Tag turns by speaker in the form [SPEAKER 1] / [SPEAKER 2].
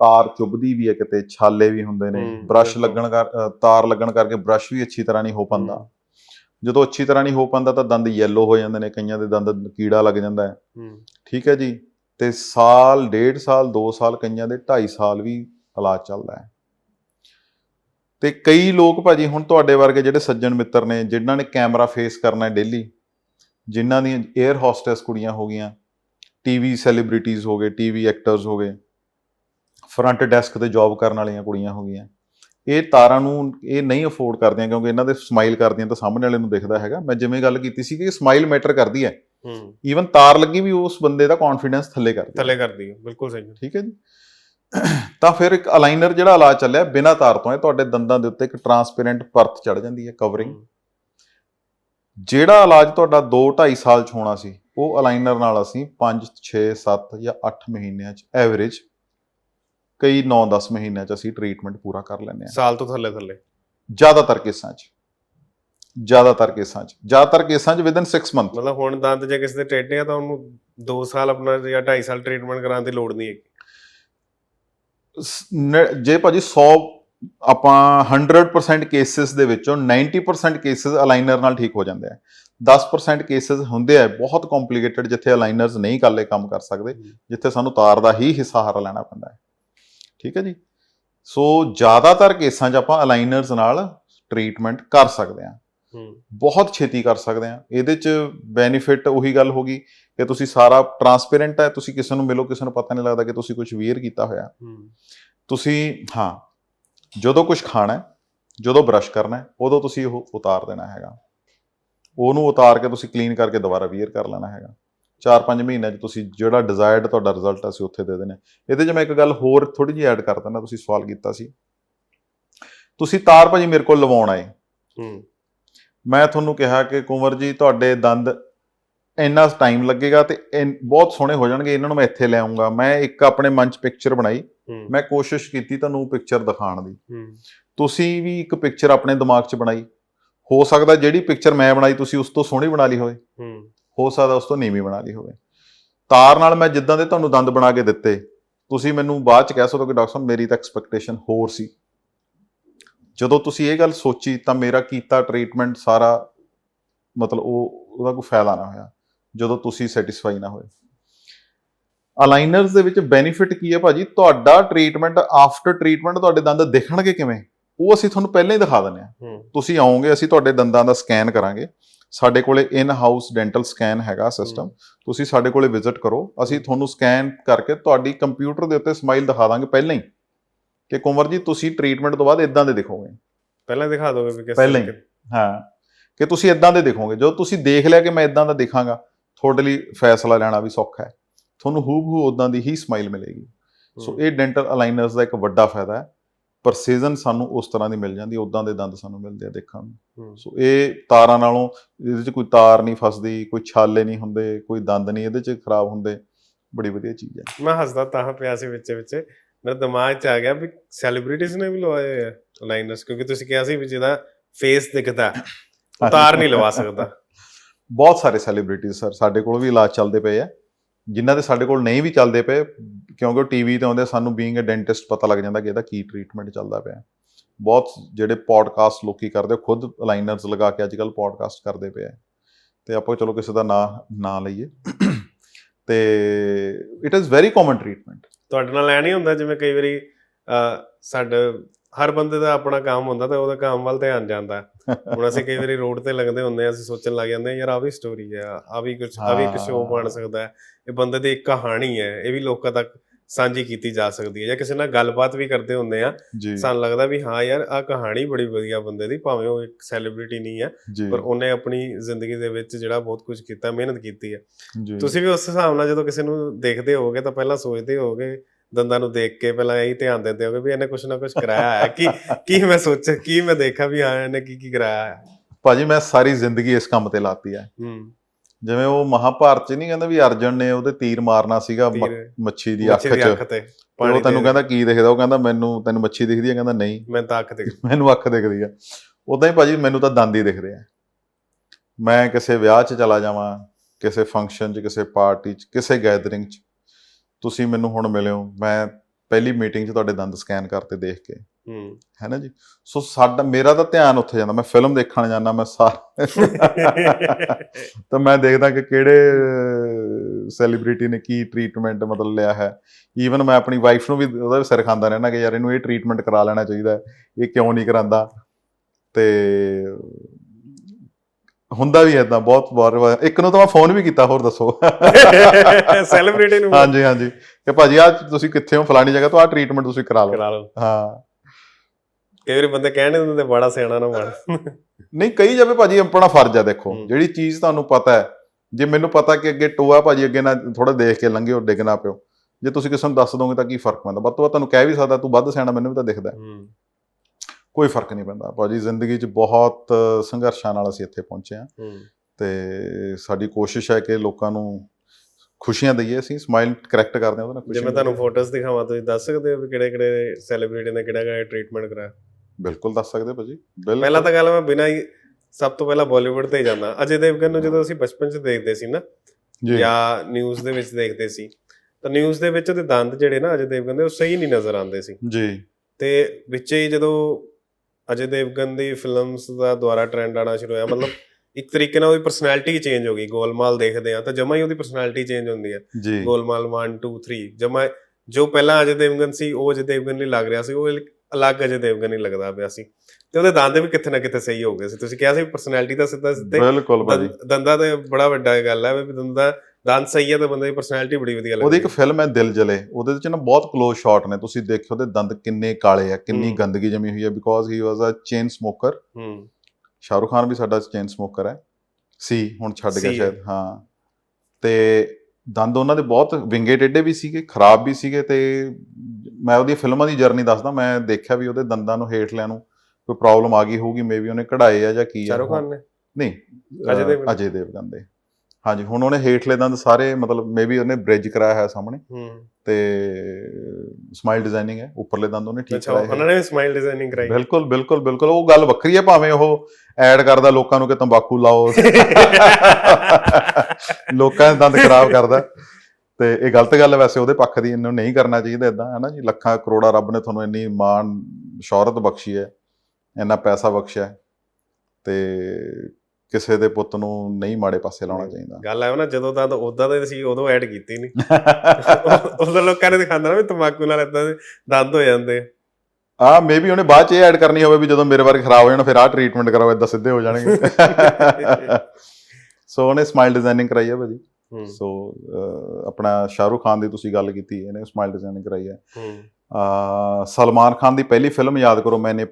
[SPEAKER 1] ਤਾਰ ਚੁੱਭਦੀ ਵੀ ਹੈ ਕਿਤੇ ਛਾਲੇ ਵੀ ਹੁੰਦੇ ਨੇ ਬ੍ਰਸ਼। ਲੱਗਣ ਕਰ ਤਾਰ ਲੱਗਣ ਕਰਕੇ ਬ੍ਰਸ਼ ਵੀ ਅੱਛੀ ਤਰ੍ਹਾਂ ਨਹੀਂ ਹੋ ਪਾਉਂਦਾ।
[SPEAKER 2] ਹੂੰ।
[SPEAKER 1] ਜਦੋਂ ਅੱਛੀ ਤਰ੍ਹਾਂ ਨਹੀਂ ਹੋ ਪਾਉਂਦਾ ਤਾਂ ਦੰਦ ਯੈਲੋ ਹੋ ਜਾਂਦੇ ਨੇ ਕਈਆਂ ਦੇ ਦੰਦ ਕੀੜਾ ਲੱਗ ਜਾਂਦਾ ਹੈ।
[SPEAKER 2] ਹੂੰ।
[SPEAKER 1] ਠੀਕ ਹੈ ਜੀ? ਤੇ ਸਾਲ ਡੇਢ ਸਾਲ 2 ਸਾਲ ਕਈਆਂ ਦੇ 2.5 ਸਾਲ ਵੀ ਇਲਾਜ ਚੱਲਦਾ ਹੈ। ਤੇ ਕਈ ਲੋਕ ਭਾਜੀ ਹੁਣ ਤੁਹਾਡੇ ਵਰਗੇ ਜਿਹੜੇ ਸੱਜਣ ਮਿੱਤਰ ਨੇ ਜਿਨ੍ਹਾਂ ਨੇ ਕੈਮਰਾ ਫੇਸ ਕਰਨਾ ਹੈ ਡੇਲੀ ਜਿਨ੍ਹਾਂ ਦੀਆਂ 에ਅਰ ਹੋਸਟੈਸ ਕੁੜੀਆਂ ਹੋ ਗਈਆਂ ਟੀਵੀ ਸੈਲੀਬ੍ਰਿਟੀਜ਼ ਹੋ ਗਏ ਟੀਵੀ ਐਕਟਰਸ ਹੋ ਗਏ ਫਰੰਟ ਡੈਸਕ ਤੇ ਜੌਬ ਕਰਨ ਵਾਲੀਆਂ ਕੁੜੀਆਂ ਹੋ ਗਈਆਂ। ਇਹ ਤਾਰਾਂ ਨੂੰ ਇਹ ਨਹੀਂ ਅਫੋਰਡ ਕਰਦੀਆਂ ਕਿਉਂਕਿ ਇਹਨਾਂ ਦੇ ਸਮਾਈਲ ਕਰਦੀਆਂ ਤਾਂ ਸਾਹਮਣੇ ਵਾਲੇ ਨੂੰ ਦਿਖਦਾ ਹੈਗਾ। ਮੈਂ ਜਿਵੇਂ ਗੱਲ ਕੀਤੀ ਸੀ ਕਿ ਸਮਾਈਲ ਮੈਟਰ ਕਰਦੀ ਹੈ।
[SPEAKER 2] ਹੂੰ।
[SPEAKER 1] ਈਵਨ ਤਾਰ ਲੱਗੀ ਵੀ ਉਸ ਬੰਦੇ ਦਾ ਕੌਨਫੀਡੈਂਸ ਥੱਲੇ ਕਰਦੀ ਹੈ।
[SPEAKER 2] ਥੱਲੇ ਕਰਦੀ ਹੈ ਬਿਲਕੁਲ ਸਹੀ
[SPEAKER 1] ਠੀਕ ਹੈ ਜੀ। ਤਾਂ ਫਿਰ ਇੱਕ ਅਲਾਈਨਰ ਜਿਹੜਾ ਇਲਾਜ ਚੱਲਿਆ ਬਿਨਾਂ ਤਾਰ ਤੋਂ ਹੈ ਤੁਹਾਡੇ ਦੰਦਾਂ ਦੇ ਉੱਤੇ ਇੱਕ ਟਰਾਂਸਪੇਰੈਂਟ ਪਰਤ ਚੜ ਜਾਂਦੀ ਹੈ ਕਵਰਿੰਗ ਜਿਹੜਾ ਇਲਾਜ ਤੁਹਾਡਾ 2 2.5 ਸਾਲ ਚ ਹੋਣਾ ਸੀ ਉਹ ਅਲਾਈਨਰ ਨਾਲ ਅਸੀਂ 5 6 7 ਜਾਂ 8 ਮਹੀਨਿਆਂ ਚ ਐਵਰੇਜ ਕਈ 9 10 ਮਹੀਨਿਆਂ ਚ ਅਸੀਂ ਟ੍ਰੀਟਮੈਂਟ ਪੂਰਾ ਕਰ ਲੈਂਦੇ ਹਾਂ।
[SPEAKER 2] ਸਾਲ ਤੋਂ ਥੱਲੇ ਥੱਲੇ।
[SPEAKER 1] ਜ਼ਿਆਦਾਤਰ ਕੇਸਾਂ ਚ। ਜ਼ਿਆਦਾਤਰ ਕੇਸਾਂ ਚ। ਜ਼ਿਆਦਾਤਰ ਕੇਸਾਂ ਚ ਵਿਦਨ 6 ਮੰਥ
[SPEAKER 2] ਮਤਲਬ ਹੁਣ ਦੰਦ ਜੇ ਕਿਸੇ ਦੇ ਟੇਢੇ ਆ ਤਾਂ ਉਹਨੂੰ 2 ਸਾਲ ਆਪਣਾ ਜਾਂ 2.5 ਸਾਲ ਟ੍ਰੀਟਮੈਂਟ ਕਰਾਉਣ ਦੀ ਲੋੜ ਨਹੀਂ ਹੈਗੀ।
[SPEAKER 1] ਜੇ ਭਾਜੀ 100 ਆਪਾਂ 100% ਕੇਸਿਸ ਦੇ ਵਿੱਚੋਂ 90% ਕੇਸਿਸ ਅਲਾਈਨਰ ਨਾਲ ਠੀਕ ਹੋ ਜਾਂਦੇ ਆ। 10% ਕੇਸਿਸ ਹੁੰਦੇ ਆ ਬਹੁਤ ਕੰਪਲਿਕੇਟਡ ਜਿੱਥੇ ਅਲਾਈਨਰਸ ਨਹੀਂ ਇਕੱਲੇ ਕੰਮ ਕਰ ਸਕਦੇ ਜਿੱਥੇ ਸਾਨੂੰ ਤਾਰ ਦਾ ਹੀ ਹਿੱਸਾ ਲੈਣਾ ਪੈਂਦਾ ਹੈ। ਠੀਕ ਹੈ ਜੀ? ਸੋ ਜ਼ਿਆਦਾਤਰ ਕੇਸਾਂ 'ਚ ਆਪਾਂ ਅਲਾਈਨਰਸ ਨਾਲ ਟ੍ਰੀਟਮੈਂਟ ਕਰ ਸਕਦੇ ਹਾਂ। ਬਹੁਤ ਛੇਤੀ ਕਰ ਸਕਦੇ ਹਾਂ। ਇਹਦੇ 'ਚ ਬੈਨੀਫਿਟ ਉਹੀ ਗੱਲ ਹੋ ਗਈ ਕਿ ਤੁਸੀਂ ਸਾਰਾ ਟਰਾਂਸਪੇਰੈਂਟ ਹੈ ਤੁਸੀਂ ਕਿਸੇ ਨੂੰ ਮਿਲੋ ਕਿਸੇ ਨੂੰ ਪਤਾ ਨਹੀਂ ਲੱਗਦਾ ਕਿ ਤੁਸੀਂ ਕੁਝ ਵੀਅਰ ਕੀਤਾ ਹੋਇਆ। ਤੁਸੀਂ ਹਾਂ ਜਦੋਂ ਕੁਝ ਖਾਣਾ ਹੈ ਜਦੋਂ ਬਰਸ਼ ਕਰਨਾ ਹੈ ਉਦੋਂ ਤੁਸੀਂ ਉਹ ਉਤਾਰ ਦੇਣਾ ਹੈਗਾ। ਉਹਨੂੰ ਉਤਾਰ ਕੇ ਤੁਸੀਂ ਕਲੀਨ ਕਰਕੇ ਦੁਬਾਰਾ ਵੀਅਰ ਕਰ ਲੈਣਾ ਹੈਗਾ। 4-5 ਮਹੀਨਿਆਂ 'ਚ ਤੁਸੀਂ ਜਿਹੜਾ ਡਿਜ਼ਾਇਰਡ ਤੁਹਾਡਾ ਰਿਜ਼ਲਟ ਅਸੀਂ ਉੱਥੇ ਦੇ ਦੇਣਾ ਇਹਦੇ 'ਚ ਮੈਂ ਇੱਕ ਗੱਲ ਹੋਰ ਥੋੜੀ ਜਿਹੀ ਐਡ ਕਰ ਦਿੰਦਾ ਤੁਸੀਂ ਸਵਾਲ ਕੀਤਾ ਸੀ। ਤੁਸੀਂ ਤਾਰ ਭਾਜੀ ਮੇਰੇ ਕੋਲ ਲਵਾਉਣ ਆਏ।
[SPEAKER 2] ਹੂੰ।
[SPEAKER 1] ਮੈਂ ਤੁਹਾਨੂੰ ਕਿਹਾ ਕਿ ਕੁੰਵਰ ਜੀ ਤੁਹਾਡੇ ਦੰਦ ਇੰਨਾ ਟਾਈਮ ਲੱਗੇਗਾ ਤੇ ਬਹੁਤ ਸੋਹਣੇ ਹੋ ਜਾਣਗੇ ਇਹਨਾਂ ਨੂੰ ਮੈਂ ਇੱਥੇ ਲੈ ਆਉਂਗਾ ਮੈਂ ਇੱਕ ਆਪਣੇ ਮਨ 'ਚ ਪਿਕਚਰ ਬਣਾਈ। ਮੈਂ ਕੋਸ਼ਿਸ਼ ਕੀਤੀ ਤੁਹਾਨੂੰ ਪਿਕਚਰ ਦਿਖਾਉਣ ਦੀ। ਤੁਸੀਂ ਵੀ ਇੱਕ ਪਿਕਚਰ ਆਪਣੇ ਦਿਮਾਗ 'ਚ ਬਣਾਈ। ਹੋ ਸਕਦਾ ਜਿਹੜੀ ਪਿਕਚਰ ਮੈਂ ਬਣਾਈ ਤੁਸੀਂ ਉਸ ਤੋਂ ਸੋਹਣੀ ਬਣਾ ਲਈ ਹੋਵੇ।
[SPEAKER 2] ਹੂੰ
[SPEAKER 1] ਸਕਦਾ ਉਸ ਤੋਂ ਨੀਵੀਂ ਬਣਾ ਲਈ ਹੋਵੇ। ਤਾਰ ਨਾਲ ਮੈਂ ਜਿੱਦਾਂ ਦੇ ਤੁਹਾਨੂੰ ਦੰਦ ਬਣਾ ਕੇ ਦਿੱਤੇ ਤੁਸੀਂ ਮੈਨੂੰ ਬਾਅਦ 'ਚ ਕਹਿ ਸਕਦੇ ਹੋ ਕਿ ਡਾਕਟਰ ਸਾਹਿਬ ਮੇਰੀ ਤਾਂ ਐਕਸਪੈਕਟੇਸ਼ਨ ਹੋਰ ਸੀ। ਜਦੋਂ ਤੁਸੀਂ ਇਹ ਗੱਲ ਸੋਚੀ ਤਾਂ ਮੇਰਾ ਕੀਤਾ ਟ੍ਰੀਟਮੈਂਟ ਸਾਰਾ ਮਤਲਬ ਉਹ ਉਹਦਾ ਕੋਈ ਫਾਇਦਾ ਨਾ ਹੋਇਆ ਜਦੋਂ ਤੁਸੀਂ ਸੈਟੀਸਫਾਈ ਨਾ ਹੋਏ। ਅਲਾਈਨਰਸ ਦੇ ਵਿੱਚ ਬੈਨੀਫਿਟ ਕੀ ਹੈ ਭਾਜੀ? ਤੁਹਾਡਾ ਟ੍ਰੀਟਮੈਂਟ ਆਫਟਰ ਟ੍ਰੀਟਮੈਂਟ ਤੁਹਾਡੇ ਦੰਦ ਦਿਖਣਗੇ ਕਿਵੇਂ? ਉਹ ਅਸੀਂ ਤੁਹਾਨੂੰ ਪਹਿਲਾਂ ਹੀ ਦਿਖਾ ਦਿੰਦੇ ਹਾਂ।
[SPEAKER 2] ਹੂੰ।
[SPEAKER 1] ਤੁਸੀਂ ਆਓਗੇ ਅਸੀਂ ਤੁਹਾਡੇ ਦੰਦਾਂ ਦਾ ਸਕੈਨ ਕਰਾਂਗੇ। ਸਾਡੇ ਕੋਲੇ ਇਨ ਹਾਊਸ ਡੈਂਟਲ ਸਕੈਨ ਹੈਗਾ ਸਿਸਟਮ ਤੁਸੀਂ ਸਾਡੇ ਕੋਲੇ ਵਿਜ਼ਿਟ ਕਰੋ। ਅਸੀਂ ਤੁਹਾਨੂੰ ਸਕੈਨ ਕਰਕੇ ਤੁਹਾਡੀ ਕੰਪਿਊਟਰ ਦੇ ਉੱਤੇ ਸਮਾਈਲ ਦਿਖਾ ਦਾਂਗੇ ਪਹਿਲਾਂ ਹੀ। ਕਿ ਕੁੰਵਰ ਜੀ ਤੁਸੀਂ ਟ੍ਰੀਟਮੈਂਟ ਤੋਂ ਬਾਅਦ ਇਦਾਂ ਦੇ ਦਿਖੋਗੇ।
[SPEAKER 2] ਪਹਿਲਾਂ ਦਿਖਾ ਦੋਗੇ ਵੀ ਕਿਸ
[SPEAKER 1] ਪਹਿਲਾਂ ਹੀ। ਹਾਂ। ਕਿ ਤੁਸੀਂ ਇਦਾਂ ਦੇ ਦਿਖੋਗੇ। ਜਦੋਂ ਤੁਸੀਂ ਦੇਖ ਲਿਆ ਕਿ ਮੈਂ ਇਦਾਂ ਦਾ ਦਿਖਾਂਗਾ ਤੁਹਾਡੇ ਲਈ ਫੈਸਲਾ ਲੈਣਾ ਵੀ ਸੌਖਾ ਹੈ। ਤੁਹਾਨੂੰ ਹੂਬਹੂ ਉਦਾਂ ਦੀ ਹੀ ਸਮਾਈਲ ਮਿਲੇਗੀ। ਸੋ
[SPEAKER 2] ਹੂੰ,
[SPEAKER 1] ਇਹ ਡੈਂਟਲ ਅਲਾਈਨਰਸ ਦਾ ਇੱਕ ਵੱਡਾ ਫਾਇਦਾ ਹੈ। ਪ੍ਰਸੀਜਨ ਸਾਨੂੰ ਉਸ ਤਰ੍ਹਾਂ ਦੀ ਮਿਲ ਜਾਂਦੀ ਉਦਾਂ ਦੇ ਦੰਦ ਸਾਨੂੰ ਮਿਲਦੇ ਆ ਦੇਖਣ ਨੂੰ। ਸੋ ਇਹ ਤਾਰਾਂ ਨਾਲੋਂ ਇਹਦੇ 'ਚ ਕੋਈ ਤਾਰ ਨਹੀਂ ਫਸਦੀ ਕੋਈ ਛਾਲੇ ਨਹੀਂ ਹੁੰਦੇ ਕੋਈ ਦੰਦ ਨਹੀਂ ਇਹਦੇ 'ਚ ਖਰਾਬ ਹੁੰਦੇ। ਬੜੀ ਵਧੀਆ ਚੀਜ਼ ਹੈ
[SPEAKER 2] ਮੈਂ ਹੱਸਦਾ ਤਾਂ ਪਿਆ ਸੀ ਵਿੱਚ ਵਿੱਚ। ਮੇਰੇ ਦਿਮਾਗ 'ਚ ਆ ਗਿਆ ਵੀ ਸੈਲੀਬ੍ਰਿਟੀਜ਼ ਨੇ ਵੀ ਲਵਾਏ ਆ ਲਾਈਨਰਸ ਕਿਉਂਕਿ ਤੁਸੀਂ ਕਿਹਾ ਸੀ ਵੀ ਜਿਹਦਾ ਫੇਸ ਦਿਖਦਾ ਉਤਾਰ ਨਹੀਂ ਲਵਾ ਸਕਦਾ।
[SPEAKER 1] ਬਹੁਤ ਸਾਰੇ ਸੈਲੀਬ੍ਰਿਟੀਜ਼ ਸਰ ਸਾਡੇ ਕੋਲ ਵੀ ਇਲਾਜ ਚੱਲਦੇ ਪਏ ਆ। ਜਿਨ੍ਹਾਂ ਦੇ ਸਾਡੇ ਕੋਲ ਨਹੀਂ ਵੀ ਚੱਲਦੇ ਪਏ ਕਿਉਂਕਿ ਉਹ ਟੀਵੀ ਤੇ ਆਉਂਦੇ ਸਾਨੂੰ ਬੀਇੰਗ ਅ ਡੈਂਟਿਸਟ ਪਤਾ ਲੱਗ ਜਾਂਦਾ ਕਿ ਇਹਦਾ ਕੀ ਟ੍ਰੀਟਮੈਂਟ ਚੱਲਦਾ ਪਿਆ। ਬਹੁਤ ਜਿਹੜੇ ਪੋਡਕਾਸਟ ਲੋਕੀ ਕਰਦੇ ਖੁਦ ਅਲਾਈਨਰਸ ਲਗਾ ਕੇ ਅੱਜਕੱਲ ਪੋਡਕਾਸਟ ਕਰਦੇ ਪਏ ਆ। ਤੇ ਆਪਾਂ ਚਲੋ ਕਿਸੇ ਦਾ ਨਾਂ ਨਾਂ ਲਈਏ। ਤੇ it is very common treatment
[SPEAKER 2] ਤੁਹਾਡੇ ਨਾਲ ਐ ਨਹੀਂ ਹੁੰਦਾ ਜਿਵੇਂ ਕਈ ਵਾਰੀ ਅਹ, ਸਾਡੇ ਹਰ ਬੰਦੇ ਦਾ ਆਪਣਾ ਕੰਮ ਹੁੰਦਾ ਤੇ ਉਹਦਾ ਕੰਮ ਵੱਲ ਧਿਆਨ ਜਾਂਦਾ। ਹੁਣ ਅਸੀਂ ਕਈ ਵਾਰੀ ਰੋਡ ਤੇ ਲੰਘਦੇ ਹੁੰਦੇ ਆ ਅਸੀਂ ਸੋਚਣ ਲੱਗ ਜਾਂਦੇ ਆ ਯਾਰ ਆ ਵੀ ਸਟੋਰੀ ਆ ਆ ਵੀ ਕੁਝ ਆ ਵੀ ਇੱਕ ਸ਼ੋਅ ਬਣ। ਸਕਦਾ ਹੈ। ਇਹ ਬੰਦੇ ਦੀ ਇੱਕ ਕਹਾਣੀ ਹੈ ਇਹ ਵੀ ਲੋਕਾਂ ਤੱਕ ਸਾਂਝੀ ਕੀਤੀ ਜਾ ਸਕਦੀ ਹੈ। ਜਾਂ ਕਿਸੇ ਨਾਲ ਗੱਲਬਾਤ ਵੀ ਕਰਦੇ ਹੁੰਦੇ ਆ ਸਾਨੂੰ ਲੱਗਦਾ ਵੀ ਹਾਂ ਯਾਰ ਆ ਕਹਾਣੀ ਬੜੀ ਵਧੀਆ ਬੰਦੇ ਦੀ ਭਾਵੇਂ ਉਹ ਇੱਕ ਸੈਲੀਬ੍ਰਿਟੀ ਨਹੀਂ ਹੈ ਪਰ ਉਹਨੇ ਆਪਣੀ ਜ਼ਿੰਦਗੀ ਦੇ ਵਿੱਚ ਜਿਹੜਾ ਬਹੁਤ ਕੁਝ ਕੀਤਾ ਮਿਹਨਤ ਕੀਤੀ ਹੈ। ਤੁਸੀਂ ਵੀ ਉਸ ਹਿਸਾਬ ਨਾਲ ਜਦੋਂ ਕਿਸੇ ਨੂੰ ਦੇਖਦੇ ਹੋਵੋਗੇ ਤਾਂ ਪਹਿਲਾਂ ਸੋਚਦੇ ਹੋਵੋਗੇ ਦੰਦਾਂ ਨੂੰ ਦੇਖ ਕੇ ਪਹਿਲਾਂ ਇਹੀ ਧਿਆਨ ਦਿੰਦੇ ਹੋਗੇ ਵੀ ਇਹਨੇ ਕੁਝ ਨਾ ਕੁਝ ਕਰਾਇਆ ਹੈ ਕੀ ਕੀ ਮੈਂ ਸੋਚਿਆ ਕੀ ਮੈਂ ਦੇਖਿਆ ਵੀ ਹਾਂ ਇਹਨੇ ਕੀ ਕੀ ਕਰਾਇਆ ਹੈ
[SPEAKER 1] ਭਾਜੀ ਮੈਂ ਸਾਰੀ ਜ਼ਿੰਦਗੀ ਇਸ ਕੰਮ ਤੇ ਲਾਤੀ ਹੈ।
[SPEAKER 2] ਹੂੰ।
[SPEAKER 1] ਜਿਵੇਂ ਉਹ ਮਹਾਭਾਰਤ ਚ ਨਹੀਂ ਕਹਿੰਦਾ ਵੀ ਅਰਜਨ ਨੇ ਉਹਦੇ ਤੀਰ ਮਾਰਨਾ ਸੀਗਾ ਮੱਛੀ ਦੀ ਅੱਖ 'ਚ। ਉਹ ਤੈਨੂੰ ਕਹਿੰਦਾ ਕੀ ਦਿਖਦਾ ਉਹ ਕਹਿੰਦਾ ਮੈਨੂੰ ਤੈਨੂੰ ਮੱਛੀ ਦਿਖਦੀ ਹੈ ਕਹਿੰਦਾ ਨਹੀਂ।
[SPEAKER 2] ਮੈਂ ਤਾਂ ਅੱਖ ਤੇ
[SPEAKER 1] ਮੈਨੂੰ ਅੱਖ ਦਿਖਦੀ ਆ ਉਦਾਂ ਹੀ ਭਾਜੀ ਮੈਨੂੰ ਤਾਂ ਦੰਦ ਹੀ ਦਿਖਦੇ ਆ। ਮੈਂ ਕਿਸੇ ਵਿਆਹ 'ਚ ਚਲਾ ਜਾਵਾਂ ਕਿਸੇ ਫੰਕਸ਼ਨ 'ਚ ਕਿਸੇ ਪਾਰਟੀ 'ਚ ਕਿਸੇ ਗੈਦਰਿੰਗ 'ਚ। ਤੁਸੀਂ ਮੈਨੂੰ ਹੁਣ ਮਿਲਿਓ ਮੈਂ ਪਹਿਲੀ ਮੀਟਿੰਗ 'ਚ ਤੁਹਾਡੇ ਦੰਦ ਸਕੈਨ ਕਰਤੇ ਦੇਖ ਕੇ।
[SPEAKER 2] ਹੂੰ।
[SPEAKER 1] ਹੈ ਨਾ ਜੀ? ਸੋ ਸਾਡਾ ਮੇਰਾ ਤਾਂ ਧਿਆਨ ਉੱਥੇ ਜਾਂਦਾ ਮੈਂ ਫਿਲਮ ਦੇਖਣ ਜਾਂਦਾ ਮੈਂ ਸਾਰ ਤਾਂ ਮੈਂ ਦੇਖਦਾ ਕਿ ਕਿਹੜੇ ਸੈਲੀਬ੍ਰਿਟੀ ਨੇ ਕੀ ਟ੍ਰੀਟਮੈਂਟ ਮਤਲਬ ਲਿਆ ਹੈ। ਈਵਨ ਮੈਂ ਆਪਣੀ ਵਾਈਫ ਨੂੰ ਵੀ ਉਹਦਾ ਵੀ ਸਿਰ ਖਾਂਦਾ ਰਹਿਣਾ ਕਿ ਯਾਰ ਇਹਨੂੰ ਇਹ ਟ੍ਰੀਟਮੈਂਟ ਕਰਾ ਲੈਣਾ ਚਾਹੀਦਾ ਇਹ ਕਿਉਂ ਨਹੀਂ ਕਰਾਂਦਾ? ਤੇ ਹੁੰਦਾ ਵੀ ਏਦਾਂ ਬਹੁਤ ਵਾਰ ਇੱਕ ਨੂੰ ਤਾਂ ਮੈਂ ਫੋਨ ਵੀ ਕੀਤਾ ਹੋਰ ਦੱਸੋ।
[SPEAKER 2] ਸੈਲੀਬ੍ਰਿਟੀ ਨੂੰ
[SPEAKER 1] ਹਾਂਜੀ ਹਾਂਜੀ। ਕਿ ਭਾਜੀ ਆ ਤੁਸੀਂ ਕਿੱਥੇ ਹੋ? ਫਲਾਣੀ ਜਗ੍ਹਾ ਤੋਂ ਆ ਟ੍ਰੀਟਮੈਂਟ ਤੁਸੀਂ ਕਰਾ ਲਓ।
[SPEAKER 2] ਕਰਾ ਲਓ।
[SPEAKER 1] ਹਾਂ।
[SPEAKER 2] ਕਈ ਵਾਰੀ ਬੰਦੇ ਕਹਿਣੇ ਹੁੰਦੇ ਬੜਾ ਸਿਆਣਾ ਨਾ ਬਣ।
[SPEAKER 1] ਨਹੀਂ ਕਹੀ ਜਾਵੇ ਭਾਜੀ ਆਪਣਾ ਫਰਜ਼ ਆ ਦੇਖੋ। ਜਿਹੜੀ ਚੀਜ਼ ਤੁਹਾਨੂੰ ਪਤਾ ਹੈ ਜੇ ਮੈਨੂੰ ਪਤਾ ਕਿ ਅੱਗੇ ਟੋਆ ਭਾਜੀ ਅੱਗੇ ਨਾ ਥੋੜਾ ਦੇਖ ਕੇ ਲੰਘਿਓ ਡਿੱਗ ਨਾ ਪਿਓ। ਜੇ ਤੁਸੀਂ ਕਿਸੇ ਨੂੰ ਦੱਸ ਦੋਗੇ ਤਾਂ ਕੀ ਫ਼ਰਕ ਪੈਂਦਾ? ਵੱਧ ਤੋਂ ਵੱਧ ਤੁਹਾਨੂੰ ਕਹਿ ਵੀ ਸਕਦਾ ਤੂੰ ਵੱਧ ਸਿਆਣਾ ਮੈਨੂੰ ਵੀ ਤਾਂ ਦਿਖਦਾ ਕੋਈ ਫ਼ਰਕ ਨਹੀਂ ਪੈਂਦਾ। ਭਾਜੀ ਜ਼ਿੰਦਗੀ 'ਚ ਬਹੁਤ ਸੰਘਰਸ਼ਾਂ ਨਾਲ ਅਸੀਂ ਇੱਥੇ ਪਹੁੰਚੇ ਹਾਂ।
[SPEAKER 2] ਹੂੰ।
[SPEAKER 1] ਤੇ ਸਾਡੀ ਕੋਸ਼ਿਸ਼ ਹੈ ਕਿ ਲੋਕਾਂ ਨੂੰ ਖੁਸ਼ੀਆਂ ਦਈਏ। ਅਸੀਂ ਸਮਾਈਲ ਕਰੈਕਟ ਕਰਦੇ ਹਾਂ ਉਹਦੇ ਨਾਲ
[SPEAKER 2] ਜੇ ਮੈਂ ਤੁਹਾਨੂੰ। ਫੋਟੋਜ਼ ਦਿਖਾਵਾਂ ਤੁਸੀਂ ਦੱਸ ਸਕਦੇ ਹੋ ਵੀ ਕਿਹੜੇ ਕਿਹੜੇ ਸੈਲੀਬ੍ਰਿਟੀ ਨੇ ਕਿਹੜਾ ਕਿਹੜਾ ਟ੍ਰੀਟਮੈਂਟ ਕਰਾਇਆ?
[SPEAKER 1] ਬਿਲਕੁਲ ਦੱਸ ਸਕਦੇ ਭਾਜੀ
[SPEAKER 2] ਪਹਿਲਾਂ ਤਾਂ ਗੱਲ ਮੈਂ ਬਿਨਾਂ ਹੀ ਸਭ ਤੋਂ ਪਹਿਲਾਂ ਬਾਲੀਵੁੱਡ ਤੇ ਜਾਂਦਾ। ਅਜੇ ਦੇਵਗਨ ਨੂੰ ਜਦੋਂ ਅਸੀਂ ਬਚਪਨ 'ਚ ਦੇਖਦੇ ਸੀ ਨਾ
[SPEAKER 1] ਜੀ।
[SPEAKER 2] ਨਿਊਜ਼ ਦੇ ਵਿੱਚ ਦੇਖਦੇ ਸੀ ਤਾਂ ਨਿਊਜ਼ ਦੇ ਵਿੱਚ ਉਹਦੇ ਦੰਦ ਜਿਹੜੇ ਨਾ ਅਜੇ ਦੇਵਗਨ ਦੇ ਉਹ ਸਹੀ ਨਹੀਂ ਨਜ਼ਰ ਆਉਂਦੇ ਸੀ।
[SPEAKER 1] ਜੀ।
[SPEAKER 2] ਤੇ ਵਿੱਚ ਹੀ ਜਦੋਂ ਅਜੇ ਦੇਵਗਨ ਦੀ ਫਿਲਮਸ ਦਾ ਦੁਆਰਾ ਟ੍ਰੈਂਡ ਆਣਾ ਸ਼ੁਰੂ ਹੋਇਆ। ਮਤਲਬ ਇੱਕ ਤਰੀਕੇ ਨਾਲ ਉਹਦੀ ਪਰਸਨੈਲਿਟੀ ਚੇਂਜ ਹੋ ਗਈ। ਗੋਲਮਾਲ ਦੇਖਦੇ ਆ ਤਾਂ ਜਮਾ ਹੀ ਉਹਦੀ ਪਰਸਨੈਲਿਟੀ ਚੇਂਜ ਹੁੰਦੀ ਹੈ। ਗੋਲਮਾਲ 1 2 3 ਜਮਾ ਜੋ ਪਹਿਲਾਂ ਅਜੇ ਦੇਵਗਨ ਸੀ ਉਹ ਅਜੇ ਦੇਵਗਨ ਲਈ ਲੱਗ ਰਿਹਾ ਸੀ। ਉਹ ਅਲੱਗ ਅਜੇ ਦੇਵਗਨ ਹੀ ਲੱਗਦਾ ਪਿਆ ਸੀ। ਤੇ ਉਹਦੇ ਦੰਦ ਵੀ ਕਿਤੇ ਨਾ ਕਿਤੇ ਸਹੀ ਹੋ ਗਏ ਸੀ। ਤੁਸੀਂ ਕਿਹਾ ਸੀ ਪਰਸਨੈਲਿਟੀ ਦਾ ਸਿੱਧਾ ਸਿੱਧੇ
[SPEAKER 1] ਬਿਲਕੁਲ ਭਾਜੀ।
[SPEAKER 2] ਦੰਦ- ਦੰਦਾਂ ਤੇ ਬੜਾ ਵੱਡਾ ਗੱਲ ਹੈ ਵੀ ਦੰਦਾ ਦੰਦ ਸਹੀ ਹੈ ਤਾਂ ਬੰਦੇ ਦੀ ਪਰਸਨੈਲਿਟੀ ਬੜੀ ਵਧੀਆ ਲੱਗਦੀ
[SPEAKER 1] ਉਹਦੀ ਇੱਕ ਫਿਲਮ ਹੈ ਦਿਲ ਜਲੇ। ਉਹਦੇ ਵਿੱਚ ਨਾ ਬਹੁਤ ক্লোਜ਼ ਸ਼ਾਟ ਨੇ। ਤੁਸੀਂ ਦੇਖਿਓ ਉਹਦੇ ਦੰਦ ਕਿੰਨੇ ਕਾਲੇ ਆ ਕਿੰਨੀ। ਗੰਦਗੀ ਜਮੀ ਹੋਈ ਹੈ। Because he was a chain smoker
[SPEAKER 2] ਹੂੰ।
[SPEAKER 1] ਸ਼ਾਹਰੁਖ ਖਾਨ ਵੀ ਸਾਡਾ ਚੇਨ ਸਮੋਕਰ ਹੈ। ਸੀ ਹੁਣ ਛੱਡ ਗਿਆ। ਸ਼ਾਇਦ ਹਾਂ। ਤੇ ਦੰਦ ਉਹਨਾਂ ਦੇ ਬਹੁਤ ਵਿੰਗੇ ਟੇਢੇ ਵੀ ਸੀਗੇ ਖਰਾਬ ਵੀ ਸੀਗੇ ਤੇ ਮੈਂ ਉਹਦੀ ਫਿਲਮਾਂ ਦੀ ਜਰਨੀ ਦੱਸਦਾ। ਮੈਂ ਦੇਖਿਆ ਵੀ ਉਹਦੇ ਦੰਦਾਂ ਨੂੰ ਹੇਠ ਲਿਆਂ ਨੂੰ ਕੋਈ ਪ੍ਰੋਬਲਮ ਆ ਗਈ ਹੋਊਗੀ ਮੇਬੀ ਉਹਨੇ ਕਢਾਏ ਆ ਜਾਂ ਕੀ ਆ।
[SPEAKER 2] ਸ਼ਾਹਰੁਖ ਖਾਨ ਨੇ?
[SPEAKER 1] ਨਹੀਂ।
[SPEAKER 2] ਅਜੇ ਦੇਵਗਨ
[SPEAKER 1] ਦੇ। ਹਾਂਜੀ ਹੁਣ ਉਹਨੇ ਹੇਠਲੇ ਦੰਦ ਸਾਰੇ ਮਤਲਬ ਮੇਬੀ ਉਹਨੇ ਬ੍ਰਿਜ ਕਰਾਇਆ ਹੈ ਸਾਹਮਣੇ।
[SPEAKER 2] ਹੂੰ।
[SPEAKER 1] ਤੇ ਸਮਾਈਲ ਡਿਜ਼ਾਈਨਿੰਗ ਹੈ ਉੱਪਰਲੇ ਦੰਦ ਉਹਨੇ ਠੀਕ
[SPEAKER 2] ਅੱਛਾ
[SPEAKER 1] ਕਰਾਏ
[SPEAKER 2] ਉਹਨਾਂ
[SPEAKER 1] ਹੈ
[SPEAKER 2] ਨੇ ਸਮਾਈਲ ਡਿਜ਼ਾਈਨਿੰਗ ਕਰਾਈ।
[SPEAKER 1] ਬਿਲਕੁਲ ਬਿਲਕੁਲ ਬਿਲਕੁਲ ਉਹ ਗੱਲ ਵੱਖਰੀ ਹੈ ਭਾਵੇਂ ਉਹ ਐਡ ਕਰਦਾ ਲੋਕਾਂ ਨੂੰ ਕਿ ਤੰਬਾਕੂ ਲਾਓ। ਲੋਕਾਂ ਦੇ ਦੰਦ ਖਰਾਬ ਕਰਦਾ। ਤੇ ਇਹ ਗਲਤ ਗੱਲ ਹੈ ਵੈਸੇ ਉਹਦੇ ਪੱਖ ਦੀ ਇਹਨੂੰ ਨਹੀਂ ਕਰਨਾ ਚਾਹੀਦਾ ਇਦਾਂ ਹੈ ਨਾ ਜੀ? ਲੱਖਾਂ ਕਰੋੜਾਂ ਰੱਬ ਨੇ ਤੁਹਾਨੂੰ ਇੰਨੀ ਮਾਣ ਸ਼ੌਹਰਤ ਬਖਸ਼ੀ ਹੈ ਇੰਨਾ ਪੈਸਾ ਬਖਸ਼ਿਆ। ਹੈ, ਤੇ ਕਿਸੇ ਦੇ ਪੁੱਤ ਨੂੰ ਨਹੀਂ ਮਾੜੇ ਪਾਸੇ ਲਾਉਣਾ ਚਾਹੀਦਾ।
[SPEAKER 2] ਗੱਲ ਹੈ ਨਾ ਜਦੋਂ ਦੰਦ ਉਦਾਂ ਦੇ ਸੀ ਉਦੋਂ ਐਡ ਕੀਤੀ ਨਹੀਂ ਉਦੋਂ ਲੋਕਾਂ ਨੇ ਦਿਖਾਉਂਦਾ ਨਾ ਵੀ ਤੰਬਾਕੂ ਨਾਲ ਇਦਾਂ ਦੇ ਦੰਦ ਹੋ ਜਾਂਦੇ। ਆ।
[SPEAKER 1] ਆ ਮੇਬੀ ਉਹਨੇ ਬਾਅਦ ਚ ਇਹ ਐਡ ਕਰਨੀ ਹੋਵੇ ਵੀ ਜਦੋਂ ਮੇਰੇ ਵਰਗੇ ਖਰਾਬ ਹੋ ਜਾਣ ਫਿਰ ਆਹ ਟ੍ਰੀਟਮੈਂਟ ਕਰਾਓ ਇਦਾਂ ਸਿੱਧੇ ਹੋ ਜਾਣਗੇ। ਸੋ ਉਹਨੇ ਸਮਾਈਲ ਡਿਜ਼ਾਈਨਿੰਗ ਕਰਾਈ ਹੈ। ਭਾਜੀ ਸੋ ਆਪਣਾ ਸ਼ਾਹਰੁਖ ਖਾਨ ਦੀ ਤੁਸੀਂ ਗੱਲ ਕੀਤੀ ਇਹਨੇ ਸਮਾਈਲ ਡਿਜ਼ਾਈਨਿੰਗ ਕਰਾਈ ਹੈ
[SPEAKER 2] ਹੂੰ।
[SPEAKER 1] ਅਹ, ਸਲਮਾਨ ਖਾਨ ਦੀ ਪਹਿਲੀ ਫਿਲਮ ਯਾਦ ਕਰੋ ਮੈਨੇ